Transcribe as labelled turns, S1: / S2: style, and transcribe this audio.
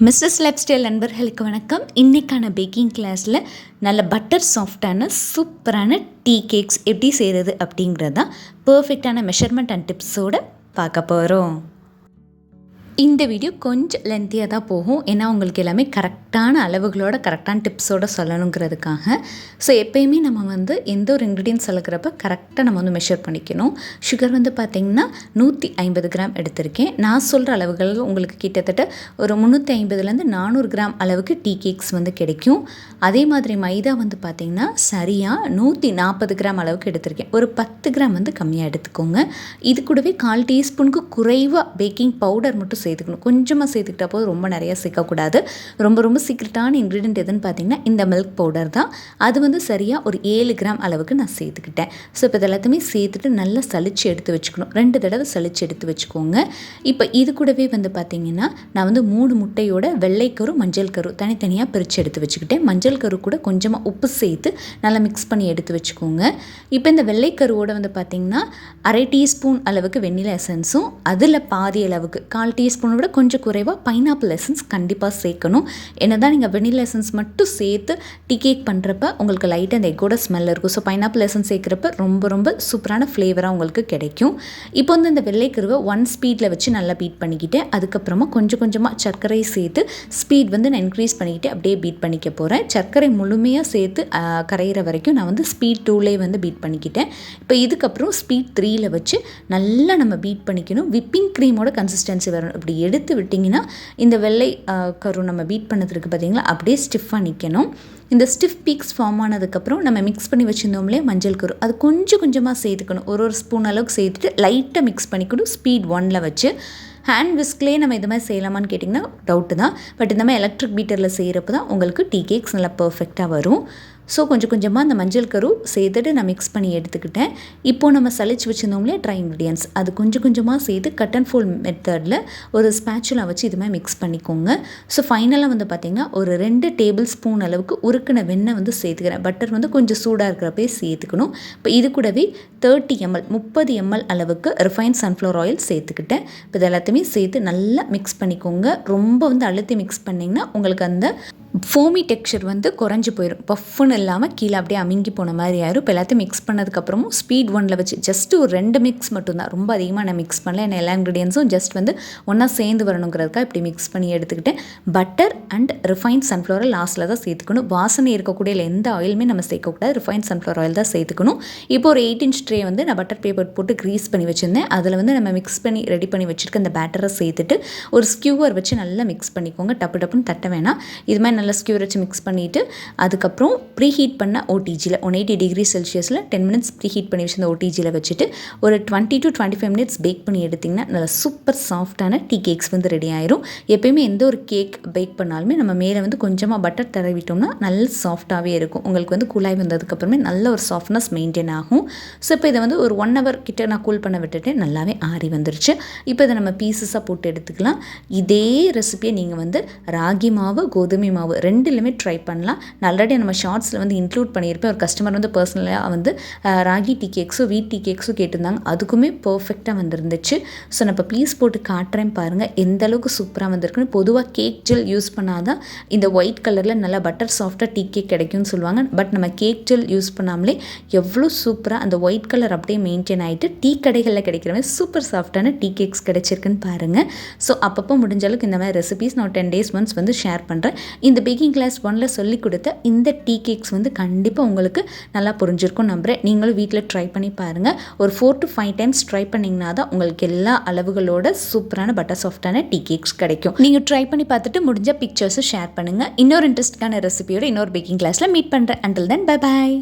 S1: Mrs life style நண்பர்களுக்கு வணக்கம். இன்றைக்கான பேக்கிங் கிளாஸில் நல்ல பட்டர் சாஃப்டான சூப்பரான டீ கேக்ஸ் எப்படி செய்கிறது அப்படிங்கிறது தான் பர்ஃபெக்டான மெஷர்மெண்ட் அண்ட் டிப்ஸோடு பார்க்க போகிறோம் இந்த வீடியோ கொஞ்சம் லென்த்தியாக தான் போகும். ஏன்னா உங்களுக்கு எல்லாமே கரெக்டான அளவுகளோட கரெக்டான டிப்ஸோட சொல்லணுங்கிறதுக்காக. ஸோ எப்போயுமே நம்ம வந்து எந்த ஒரு இன்க்ரீடியன்ஸ் சொல்லுகிறப்ப கரெக்டாக நம்ம வந்து மெஷர் பண்ணிக்கணும். சுகர் வந்து பார்த்திங்கன்னா நூற்றி ஐம்பது கிராம் எடுத்திருக்கேன். நான் சொல்கிற அளவுகள் உங்களுக்கு கிட்டத்தட்ட ஒரு முந்நூற்றி ஐம்பதுலேருந்து நானூறு கிராம் அளவுக்கு டீ கேக்ஸ் வந்து கிடைக்கும். அதே மாதிரி மைதா வந்து பார்த்திங்கன்னா சரியாக நூற்றி நாற்பது கிராம் அளவுக்கு எடுத்திருக்கேன். ஒரு பத்து கிராம் வந்து கம்மியாக எடுத்துக்கோங்க. இது கூடவே கால் டீஸ்பூனுக்கு குறைவாக பேக்கிங் பவுடர் மட்டும் சேர்த்துக்கணும். கொஞ்சமாக சேர்த்துக்கிட்டா போது ரொம்ப நிறையா சேர்க்கக்கூடாது. ரொம்ப ரொம்ப சீக்ரெட்டான இன்க்ரீடியன்ட் எதுன்னு பார்த்தீங்கன்னா இந்த மில்க் பவுடர் தான். அது வந்து சரியாக ஒரு ஏழு கிராம் அளவுக்கு நான் சேர்த்துக்கிட்டேன். ஸோ இப்போ இதெல்லாத்தையுமே சேர்த்துட்டு நல்லா சளிச்சு எடுத்து வச்சுக்கணும். ரெண்டு தடவை சளிச்சு எடுத்து வச்சுக்கோங்க. இப்போ இது கூடவே வந்து பார்த்திங்கன்னா நான் வந்து மூணு முட்டையோட வெள்ளைக்கரு மஞ்சள் கரு தனித்தனியாக பிரித்து எடுத்து வச்சுக்கிட்டேன். மஞ்சள் கரு கூட கொஞ்சமாக உப்பு சேர்த்து நல்லா மிக்ஸ் பண்ணி எடுத்து வச்சுக்கோங்க. இப்போ இந்த வெள்ளைக்கருவோட வந்து பார்த்திங்கன்னா அரை டீஸ்பூன் அளவுக்கு வெண்ணிலா எசன்ஸும் அதில் பாதி அளவுக்கு கால் டீ டீஸ்பூனை விட கொஞ்சம் குறைவாக பைனாப்பிள் எசன்ஸ் கண்டிப்பாக சேர்க்கணும். என்ன தான் நீங்கள் வெனிலா எசன்ஸ் மட்டும் சேர்த்து டீ கேக் பண்ணுறப்ப உங்களுக்கு லைட்டாக அந்த எக்கோட ஸ்மெல் இருக்கும். ஸோ பைனாப்பிள் எசன்ஸ் சேர்க்குறப்ப ரொம்ப ரொம்ப சூப்பரான ஃப்ளேவராக உங்களுக்கு கிடைக்கும். இப்போ வந்து இந்த வெள்ளைக்கருவை ஒன் ஸ்பீடில் வச்சு நல்லா பீட் பண்ணிக்கிட்டு அதுக்கப்புறமா கொஞ்சம் கொஞ்சமாக சர்க்கரை சேர்த்து ஸ்பீட் வந்து நான் இன்க்ரீஸ் பண்ணிக்கிட்டு அப்படியே பீட் பண்ணிக்க போகிறேன் சர்க்கரை முழுமையாக சேர்த்து கரையிற வரைக்கும் நான் வந்து ஸ்பீட் டூலே வந்து பீட் பண்ணிக்கிட்டேன். இப்போ இதுக்கப்புறம் ஸ்பீட் த்ரீயில் வச்சு நல்லா நம்ம பீட் பண்ணிக்கணும். விப்பிங் க்ரீமோட கன்சிஸ்டன்சி வரணும் அப்படி எடுத்து விட்டிங்கன்னா இந்த வெள்ளை கரு நம்ம பீட் பண்ணதுக்கு பார்த்திங்களா அப்படியே ஸ்டிஃபாக நிற்கணும் இந்த ஸ்டிஃப் பீக்ஸ் ஃபார்ம் ஆனதுக்கப்புறம் நம்ம மிக்ஸ் பண்ணி வச்சுருந்தோம்லே மஞ்சள் கரு அது கொஞ்சம் கொஞ்சமாக சேர்த்துக்கணும். ஒரு ஒரு ஸ்பூன் அளவுக்கு சேர்த்துட்டு லைட்டாக மிக்ஸ் பண்ணிக்கணும் ஸ்பீட் ஒனில் வச்சு. ஹேண்ட் விஸ்க்லேயே நம்ம இது மாதிரி செய்யலாமான்னு கேட்டிங்கன்னா டவுட்டு தான். பட் இந்த மாதிரி எலக்ட்ரிக் பீட்டரில் செய்கிறப்ப தான் உங்களுக்கு டீ கேக்ஸ் நல்லா பர்ஃபெக்டாக வரும். ஸோ கொஞ்சம் கொஞ்சமாக அந்த மஞ்சள் கரு சேர்த்துட்டு நான் மிக்ஸ் பண்ணி எடுத்துக்கிட்டேன். இப்போது நம்ம சளிச்சு வச்சுருந்தோம்லே ட்ரை இன்க்ரீடியன்ஸ் அது கொஞ்சம் கொஞ்சமாக சேர்த்து கட் அண்ட் ஃபோல் மெத்தடில் ஒரு ஸ்பேச்சுலா வச்சு இது மாதிரி மிக்ஸ் பண்ணிக்கோங்க. ஸோ ஃபைனலாக வந்து பார்த்திங்கன்னா ஒரு ரெண்டு டேபிள் ஸ்பூன் அளவுக்கு உருக்கின வெண்ணெய் வந்து சேர்த்துக்கிறேன். பட்டர் வந்து கொஞ்சம் சூடாக இருக்கிறப்பே சேர்த்துக்கணும். இப்போ இது கூடவே தேர்ட்டி எம்எல் முப்பது எம்எல் அளவுக்கு ரிஃபைன் சன்ஃப்ளவர் ஆயில் சேர்த்துக்கிட்டேன். இப்போ இது எல்லாத்தையுமே சேர்த்து நல்லா மிக்ஸ் பண்ணிக்கோங்க. ரொம்ப வந்து அழுத்தி மிக்ஸ் பண்ணிங்கன்னா உங்களுக்கு அந்த ஃபோமி டெக்ஸ்சர் வந்து குறைஞ்சி போயிடும் பஃப்னு இல்லாமல் கீழே அப்படியே அமுங்கி போன மாதிரி ஆயிரும். இப்போ எல்லாத்தையும் மிக்ஸ் பண்ணதுக்கப்புறமும் ஸ்பீட் ஒனில் வச்சு ஜஸ்ட் ஒரு ரெண்டு மிக்ஸ் மட்டும்தான். ரொம்ப அதிகமாக நான் மிக்ஸ் பண்ணல. என்ன எல்லா இன்க்ரீடியன்ஸும் ஜஸ்ட் வந்து ஒன்றா சேர்ந்து வரணுங்கிறதுக்காக இப்படி மிக்ஸ் பண்ணி எடுத்துக்கிட்டேன். பட்டர் அண்ட் ரிஃபைன் சன்ஃப்ளவரை லாஸ்ட்டில் தான் சேர்த்துக்கணும். வாசனை இருக்கக்கூடிய எந்த ஆயிலுமே நம்ம சேர்க்கக்கூடாது. ரிஃபைன் சன்ஃப்ளவர் ஆயில் தான் சேர்த்துக்கணும். இப்போ ஒரு எயிட் இன்ச் ட்ரே வந்து நான் பட்டர் பேப்பர் போட்டு க்ரீஸ் பண்ணி வச்சுருந்தேன். அதில் வந்து நம்ம மிக்ஸ் பண்ணி ரெடி பண்ணி வச்சுருக்க அந்த பேட்டரை சேர்த்துட்டு ஒரு ஸ்கியூவர் வச்சு நல்லா மிக்ஸ் பண்ணிக்கோங்க. டப்பு டப்புன்னு தட்ட வேணாம். இது மாதிரி நல்லா ஸ்கியூர் வச்சு மிக்ஸ் பண்ணிவிட்டு அதுக்கப்புறம் ப்ரீ ஹீட் பண்ண ஓடிஜியில் ஒன் எயிட்டி டிகிரி செல்சியஸில் டென் மினிட்ஸ் ப்ரீ ஹீட் பண்ணி வச்சு ஓடிஜியில் வச்சுட்டு ஒரு twenty to twenty five minutes bake பண்ணி எடுத்திங்கன்னா நல்லா சூப்பர் சாஃப்டான டீ கேக்ஸ் வந்து ரெடி ஆயிரும். எப்பயுமே எந்த ஒரு கேக் பேக் பண்ணாலுமே நம்ம மேலே வந்து கொஞ்சமாக பட்டர் தடவிட்டோம்னா நல்ல சாஃப்டாகவே இருக்கும். உங்களுக்கு வந்து குழாய் வந்ததுக்கப்புறமே நல்ல ஒரு சாஃப்ட்னஸ் மெயின்டைன் ஆகும். ஸோ இப்போ இதை வந்து ஒரு ஒன் ஹவர் கிட்ட நான் கூல் பண்ண விட்டுட்டு நல்லாவே ஆறி வந்துருச்சு. இப்போ இதை நம்ம பீசஸாக போட்டு எடுத்துக்கலாம். இதே ரெசிபியை நீங்கள் வந்து ராகி மாவு கோதுமை மாவு ரெண்டுலையுமே ட்ரை பண்ணலாம். நான் ஆல்ரெடி நம்ம ஷார்ட்ஸ் ஷார்ட்ஸில் வந்து இன்க்ளூட் பண்ணியிருப்பேன். ஒரு கஸ்டமர் வந்து பர்சனலாக வந்து ராகி டீ கேக்ஸோ வீட் டீ கேக்ஸோ கேட்டிருந்தாங்க. அதுக்குமே பர்ஃபெக்டாக வந்துருந்துச்சு. ஸோ நான் இப்போ ப்ளீஸ் போட்டு காட்டுறேன் பாருங்கள் எந்த அளவுக்கு சூப்பராக வந்திருக்குன்னு. பொதுவாக கேக் ஜெல் யூஸ் பண்ணாதான் இந்த ஒயிட் கலரில் நல்லா பட்டர் சாஃப்டாக டீ கேக் கிடைக்கும்னு சொல்லுவாங்க. பட் நம்ம கேக் ஜெல் யூஸ் பண்ணாமலே எவ்வளோ சூப்பராக அந்த ஒயிட் கலர் அப்படியே மெயின்டைன் ஆகிட்டு டீ கடைகளில் கிடைக்கிற மாதிரி சூப்பர் சாஃப்டான டீ கேக்ஸ் கிடைச்சிருக்குன்னு பாருங்கள் ஸோ அப்பப்போ முடிஞ்ச அளவுக்கு இந்த மாதிரி ரெசிபீஸ் நான் டென் டேஸ் ஒன்ஸ் வந்து ஷேர் பண்ணுறேன் இந்த பேக்கிங் கிளாஸ் ஒனில் சொல்லி கொடுத்த இந்த டீ டெக்னிக்ஸ் வந்து கண்டிப்பாக உங்களுக்கு நல்லா புரிஞ்சிருக்கும் நம்புகிறேன் நீங்களும் வீட்டில் ட்ரை பண்ணி பாருங்கள் ஒரு four to five times try பண்ணிங்கன்னா தான் உங்களுக்கு எல்லா அளவுகளோட சூப்பரான பட்டர் சாஃப்டான டீ கேக்ஸ் கிடைக்கும். நீங்கள் ட்ரை பண்ணி பார்த்துட்டு முடிஞ்ச பிக்சர்ஸும் ஷேர் பண்ணுங்கள் இன்னொரு இன்ட்ரெஸ்டான ரெசிபியோட இன்னொரு பேக்கிங் கிளாஸில் மீட் பண்ணுறேன் அண்டில் தென் பை பாய்